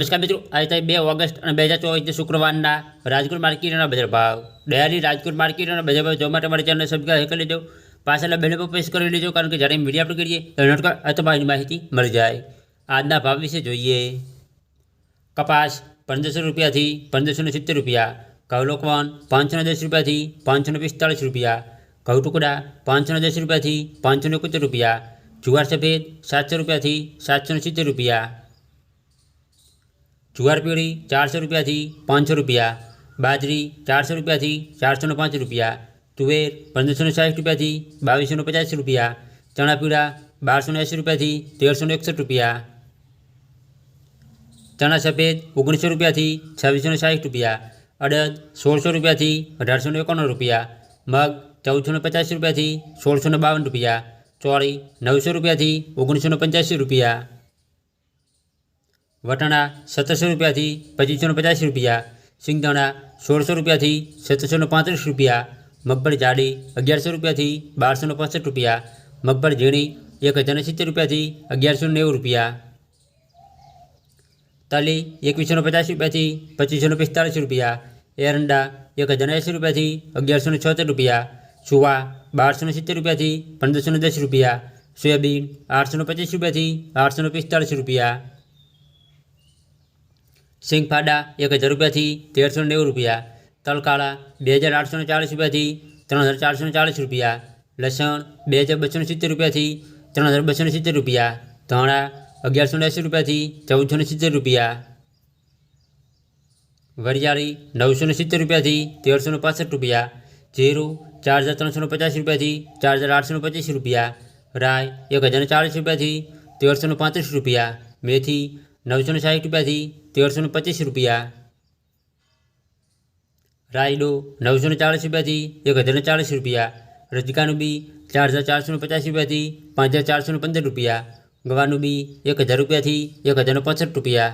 નમસ્કાર મિત્રો આજે તારીખ બે ઓગસ્ટ અને બે હજાર ચોવીસથી શુક્રવારના રાજકોટ માર્કેટના બજાર ભાવ ડેલી રાજકોટ માર્કેટના બજાર ભાવ જોવા માટે મારી ચેનલ સબસ્ક્રાઈબ કરી લેજો પાછળ બેલ પર પ્રેસ કરી લેજો કારણ કે જ્યારે વિડીયો અપલોડ કરીએ તો નોટકાર અથવા માહિતી મળી જાય આજના ભાવ વિશે જોઈએ કપાસ પંદરસો રૂપિયાથી પંદરસો ને સિત્તેર રૂપિયા ઘઉં લોકવાન પાંચસો ને દસ રૂપિયાથી પાંચસો ને પિસ્તાળીસ રૂપિયા ઘઉં ટુકડા પાંચસો ને દસ રૂપિયાથી પાંચસો ને એકોતેર રૂપિયા જુવાર સફેદ સાતસો રૂપિયાથી સાતસો ને સિત્તેર રૂપિયા જુવાર પીળી ચારસો રૂપિયાથી પાંચસો રૂપિયા બાજરી ચારસો રૂપિયાથી ચારસો ને પાંચ રૂપિયા તુવેર પંદરસો ને સાઠ રૂપિયાથી બાવીસો ને પચાસ રૂપિયા ચણા પીળા બારસો ને એંસી રૂપિયાથી તેરસો ને એકસઠ રૂપિયા ચણા સફેદ ઓગણીસો રૂપિયાથી છવ્વીસો ને સાઠ રૂપિયા અડદ સોળસો રૂપિયાથી અઢારસો ને એકાણું રૂપિયા મગ ચૌદસો ને પચાસ રૂપિયાથી સોળસો ને બાવન રૂપિયા ચોળી નવસો રૂપિયાથી ઓગણીસો ને પંચ્યાસી રૂપિયા વટાણા સત્તરસો રૂપિયાથી પચીસો ને પચાસ રૂપિયા સિંગદાણા સોળસો રૂપિયાથી સત્તરસો ને પાંત્રીસ રૂપિયા મગફળી જાડી અગિયારસો રૂપિયાથી બારસો ને પાસઠ રૂપિયા મગફળી ઝીણી એક હજાર ને સિત્તેર રૂપિયાથી અગિયારસો ને નેવું રૂપિયા તલી એકવીસો ને પચાસ રૂપિયાથી પચીસો ને પિસ્તાળીસ રૂપિયા એરંડા એક હજાર ને એંસી રૂપિયાથી અગિયારસો ને છોતેર રૂપિયા સુવા બારસો ને સિત્તેર રૂપિયાથી પંદરસો ને દસ રૂપિયા સોયાબીન આઠસો ને પચીસ રૂપિયાથી આઠસો ને પિસ્તાળીસ રૂપિયા સિંગફાડા એક હજાર રૂપિયાથી તેરસો ને નેવું રૂપિયા તલકાળા બે હજાર આઠસો ને ચાલીસ રૂપિયાથી ત્રણ હજાર ચારસો ને ચાલીસ રૂપિયા લસણ બે હજાર બસો ને સિત્તેર રૂપિયાથી ત્રણ હજાર બસો ને સિત્તેર રૂપિયા ધાણા અગિયારસો ને એંસી રૂપિયાથી ચૌદસો ને સિત્તેર રૂપિયા વરિયાળી નવસો ને સિત્તેર રૂપિયાથી તેરસો ને પાસઠ રૂપિયા જીરું ચાર હજાર ત્રણસો ને પચાસ રૂપિયાથી ચાર હજાર આઠસો ને પચીસ રૂપિયા રાય એક હજાર ને ચાલીસ રૂપિયાથી તેરસો ને પાંત્રીસ રૂપિયા મેથી નવસો સાઠ રૂપિયાથી તેરસો પચીસ રૂપિયા. રાયડો નવસો ને ચાલીસ રૂપિયાથી એક હજાર ને ચાલીસ રૂપિયા. રજકાનું બી ચાર હજાર ચારસો પચાસ રૂપિયાથી પાંચ હજાર ચારસો ને પંદર રૂપિયા. ગવાનું બી એક હજાર રૂપિયાથી એક હજાર પાંસઠ રૂપિયા.